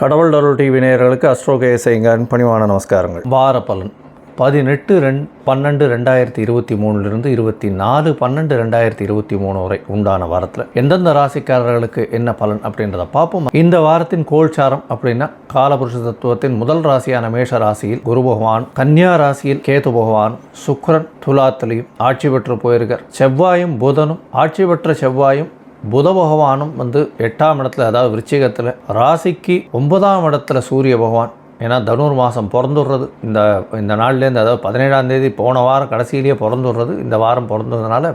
கடவுள் அருள் டிவி நேயர்களுக்கு அஸ்ட்ரோகேசைங்கன் பணிவான நமஸ்காரங்கள். வார பலன். பதினெட்டு ரெண் பன்னெண்டு ரெண்டாயிரத்தி இருபத்தி மூணுலேருந்து இருபத்தி நாலு பன்னெண்டு ரெண்டாயிரத்தி இருபத்தி மூணு வரை உண்டான வாரத்தில் எந்தெந்த ராசிக்காரர்களுக்கு என்ன பலன் அப்படின்றத பார்ப்போம். இந்த வாரத்தின் கோல்சாரம் அப்படின்னா காலபுருஷ தத்துவத்தின் முதல் ராசியான மேஷ ராசியில் குரு பகவான் கன்னியா ராசியில் கேது பகவான் சுக்ரன் துலாத்திலையும் ஆட்சி பெற்று போயிருக்கார். செவ்வாயும் புதனும் ஆட்சி பெற்ற செவ்வாயும் புத பகவானும் வந்து எட்டாம் இடத்துல அதாவது விருச்சிகத்தில் ராசிக்கு ஒன்பதாம் இடத்துல சூரிய பகவான். ஏன்னா தனுர் மாதம் பிறந்துடுறது. இந்த இந்த நாள்லேருந்து அதாவது பதினேழாம் தேதி போன வாரம் கடைசியிலேயே பிறந்துடுறது. இந்த வாரம் பிறந்ததுனால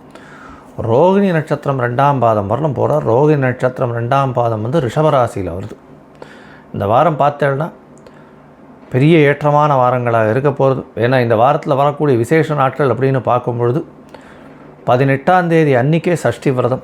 ரோகிணி நட்சத்திரம் ரெண்டாம் பாதம் வரலும் போகிறார் ரோகிணி நட்சத்திரம் ரெண்டாம் பாதம் வந்து ரிஷபராசியில் வருது. இந்த வாரம் பார்த்தேன்னா பெரிய ஏற்றமான வாரங்களாக இருக்க போகிறது ஏன்னா இந்த வாரத்தில் வரக்கூடிய விசேஷ நாட்கள் அப்படின்னு பார்க்கும் பொழுது பதினெட்டாம் தேதி அன்றைக்கே சஷ்டி விரதம்.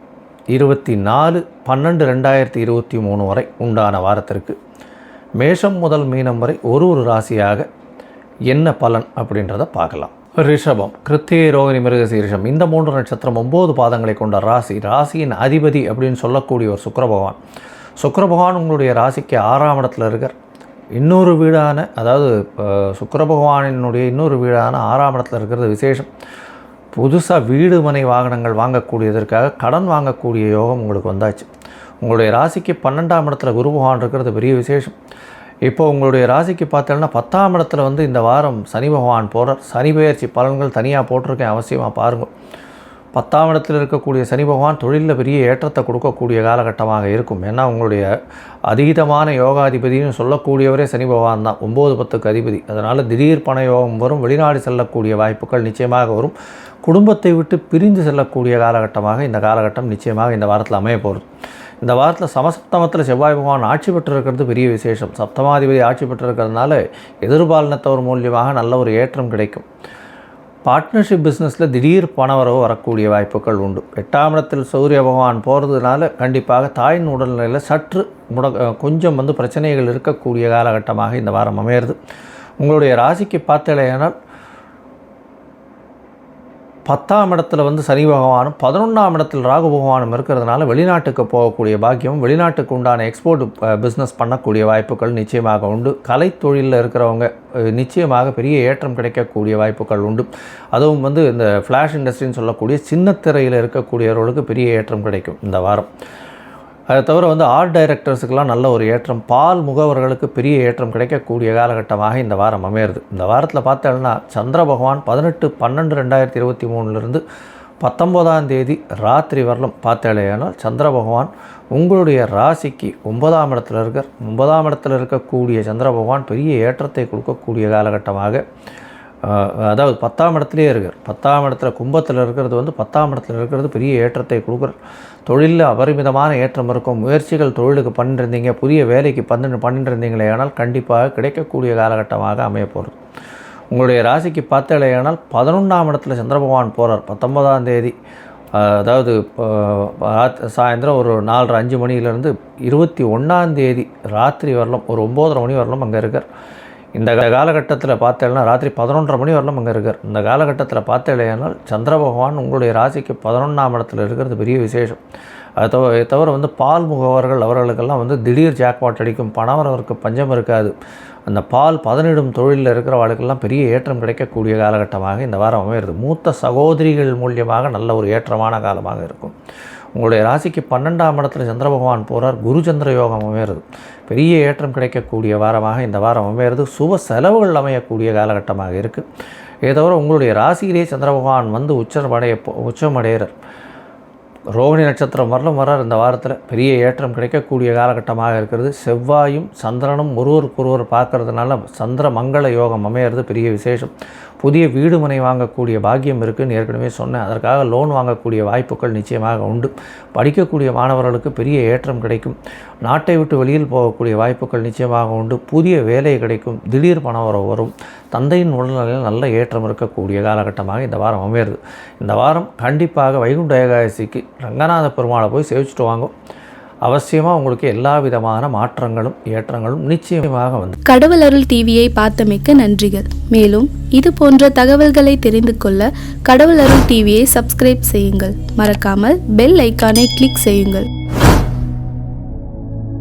இருபத்தி நாலு பன்னெண்டு ரெண்டாயிரத்தி இருபத்தி மூணு வரை உண்டான வாரத்திற்கு மேஷம் முதல் மீனம் வரை ஒரு ஒரு ராசியாக என்ன பலன் அப்படின்றத பார்க்கலாம். ரிஷபம் கிருத்திகை ரோகிணி மிருகசீரிஷம் இந்த மூன்று நட்சத்திரம் ஒம்பது பாதங்களை கொண்ட ராசி. ராசியின் அதிபதி அப்படின்னு சொல்லக்கூடிய ஒரு சுக்கர பகவான். சுக்கர பகவான் உங்களுடைய ராசிக்கு ஆறாம் இடத்துல இருக்கார். இன்னொரு வீடான அதாவது சுக்கர பகவானினுடைய இன்னொரு வீடான ஆறாம் இடத்துல இருக்கிறது விசேஷம். புதுசாக வீடு மனை வாகனங்கள் வாங்கக்கூடியதற்காக கடன் வாங்கக்கூடிய யோகம் உங்களுக்கு வந்தாச்சு. உங்களுடைய ராசிக்கு பன்னெண்டாம் இடத்துல குரு பகவான் இருக்கிறது பெரிய விசேஷம். இப்போ உங்களுடைய ராசிக்கு பார்த்தோம்னா பத்தாம் இடத்துல வந்து இந்த வாரம் சனி பகவான் போகிறார் சனி பெயர்ச்சி பலன்கள் தனியாக போட்டிருக்கேன் அவசியமாக பாருங்கள் பத்தாம் இடத்தில் இருக்கக்கூடிய சனி பகவான் தொழிலில் பெரிய ஏற்றத்தை கொடுக்கக்கூடிய காலகட்டமாக இருக்கும். ஏன்னா உங்களுடைய அதீதமான யோகாதிபதினு சொல்லக்கூடியவரே சனி பகவான் தான். ஒம்பது பத்துக்கு அதிபதி. அதனால் திடீர் பண யோகம் வரும் வெளிநாடு செல்லக்கூடிய வாய்ப்புகள் நிச்சயமாக வரும். குடும்பத்தை விட்டு பிரிந்து செல்லக்கூடிய காலகட்டமாக இந்த காலகட்டம் நிச்சயமாக இந்த வாரத்தில் அமைய போகிறது. இந்த வாரத்தில் சமசப்தமத்தில் செவ்வாய் பகவான் ஆட்சி பெற்றிருக்கிறது பெரிய விசேஷம். சப்தமாதிபதி ஆட்சி பெற்றிருக்கிறதுனால எதிர்பாலினத்தவர் மூலியமாக நல்ல ஒரு ஏற்றம் கிடைக்கும். பார்ட்னர்ஷிப் பிஸ்னஸில் திடீர் பண வரவு வரக்கூடிய வாய்ப்புகள் உண்டு. எட்டாம் இடத்தில் சூரிய பகவான் போகிறதுனால கண்டிப்பாக தாயின் உடல்நிலையில் சற்று முட கொஞ்சம் வந்து பிரச்சனைகள் இருக்கக்கூடிய காலகட்டமாக இந்த வாரம் அமையிறது. உங்களுடைய ராசிக்கு பார்த்தலையானால் பத்தாம் இடத்துல வந்து சனி பகவானும் பதினொன்றாம் இடத்தில் ராகு பகவானும் இருக்கிறதுனால வெளிநாட்டுக்கு போகக்கூடிய பாக்கியம் வெளிநாட்டுக்கு உண்டான எக்ஸ்போர்ட் பிஸ்னஸ் பண்ணக்கூடிய வாய்ப்புகள் நிச்சயமாக உண்டு. கலைத்தொழிலில் இருக்கிறவங்க நிச்சயமாக பெரிய ஏற்றம் கிடைக்கக்கூடிய வாய்ப்புகள் உண்டு. அதுவும் வந்து இந்த ஃப்ளாஷ் இண்டஸ்ட்ரின்னு சொல்லக்கூடிய சின்ன திரையில் இருக்கக்கூடியவர்களுக்கு பெரிய ஏற்றம் கிடைக்கும் இந்த வாரம். அதை தவிர வந்து ஆர்ட் டைரக்டர்ஸுக்கெல்லாம் நல்ல ஒரு ஏற்றம். பால் முகவர்களுக்கு பெரிய ஏற்றம் கிடைக்கக்கூடிய காலகட்டமாக இந்த வாரம் அமையிறது. இந்த வாரத்தில் பார்த்தோம்னா சந்திர பகவான் பதினெட்டு பன்னெண்டு ரெண்டாயிரத்தி இருபத்தி மூணுலேருந்து பத்தொம்போதாம் தேதி ராத்திரி வரலும் பார்த்தாலேயானால் சந்திர பகவான் உங்களுடைய ராசிக்கு ஒன்பதாம் இடத்துல இருக்கிற ஒன்பதாம் இடத்துல இருக்கக்கூடிய சந்திர பகவான் பெரிய ஏற்றத்தை கொடுக்கக்கூடிய காலகட்டமாக அதாவது பத்தாம் இடத்துலையே இருக்கார் பத்தாம் இடத்துல கும்பத்தில் இருக்கிறது வந்து பத்தாம் இடத்துல இருக்கிறது பெரிய ஏற்றத்தை கொடுக்குற தொழிலில் அபரிமிதமான ஏற்றம் இருக்கும். முயற்சிகள் தொழிலுக்கு பண்ணிருந்தீங்க புதிய வேலைக்கு பண்ணு பண்ணிட்டு ஆனால் கண்டிப்பாக கிடைக்கக்கூடிய காலகட்டமாக அமைய போகிறது உங்களுடைய ராசிக்கு பார்த்தலையானால் பதினொன்றாம் இடத்துல சந்திரபகவான் போகிறார் பத்தொன்பதாம் தேதி அதாவது சாயந்தரம் ஒரு நாலரை அஞ்சு மணியிலேருந்து இருபத்தி ஒன்றாம் தேதி ராத்திரி வரலும் ஒரு ஒம்போதரை மணி வரலும் அங்கே இருக்கார். இந்த காலகட்டத்தில் பார்த்தேன்னா ராத்திரி பதினொன்றரை மணி வரலாம் அங்கே இருக்கார். இந்த காலகட்டத்தில் பார்த்தேனால் சந்திர பகவான் உங்களுடைய ராசிக்கு பதினொன்றாம் இடத்துல இருக்கிறது பெரிய விசேஷம். அது தவிர தவிர வந்து பால் முகவர்கள் அவர்களுக்கெல்லாம் வந்து திடீர் ஜாக்பாட் அடிக்கும் பணம் அவருக்கு பஞ்சம் இருக்காது. அந்த பால் பதனிடும் தொழிலில் இருக்கிறவர்களுக்கெல்லாம் பெரிய ஏற்றம் கிடைக்கக்கூடிய காலகட்டமாக இந்த வாரம் அமையிறது. மூத்த சகோதரிகள் மூலியமாக நல்ல ஒரு ஏற்றமான காலமாக இருக்கும். உங்களுடைய ராசிக்கு பன்னெண்டாம் இடத்துல சந்திர பகவான் போகிறார் குரு சந்திர யோகம் அமையிறது. பெரிய ஏற்றம் கிடைக்கக்கூடிய வாரமாக இந்த வாரம் அமையிறது. சுப செலவுகள் அமையக்கூடிய காலகட்டமாக இருக்குது இதை தவிர உங்களுடைய ராசியிலே சந்திர பகவான் வந்து உச்சமடைய உச்சமடைகிறார். ரோகிணி நட்சத்திரம் வரலும் வரார் இந்த வாரத்தில். பெரிய ஏற்றம் கிடைக்கக்கூடிய காலகட்டமாக இருக்கிறது. செவ்வாயும் சந்திரனும் ஒருவருக்கொருவர் பார்க்கறதுனால சந்திர மங்கள யோகம் அமையிறது பெரிய விசேஷம். புதிய வீடு மனை வாங்கக்கூடிய பாக்கியம் இருக்குதுன்னு ஏற்கனவே சொன்னேன். அதற்காக லோன் வாங்கக்கூடிய வாய்ப்புகள் நிச்சயமாக உண்டு. படிக்கக்கூடிய மாணவர்களுக்கு பெரிய ஏற்றம் கிடைக்கும். நாட்டை விட்டு வெளியில் போகக்கூடிய வாய்ப்புகள் நிச்சயமாக உண்டு. புதிய வேலை கிடைக்கும். திடீர் பணம் வர வரும். தந்தையின் உடல்நிலையில் நல்ல ஏற்றம் இருக்கக்கூடிய காலகட்டமாக இந்த வாரம் அமையிறது. இந்த வாரம் கண்டிப்பாக வைகுண்ட ஏகாதசிக்கு ரங்கநாத பெருமாளை போய் சேவிச்சுட்டு வாங்கும் அவசியமாக உங்களுக்கு எல்லா விதமான மாற்றங்களும் ஏற்றங்களும் நிச்சயமாக வந்து கடவுள் அருள் டிவியை பார்த்தமைக்க நன்றிகள். மேலும் இது போன்ற தகவல்களை தெரிந்து கொள்ள கடவுள் அருள் டிவியை சப்ஸ்கிரைப் செய்யுங்கள். மறக்காமல் பெல் ஐக்கானை கிளிக் செய்யுங்கள்.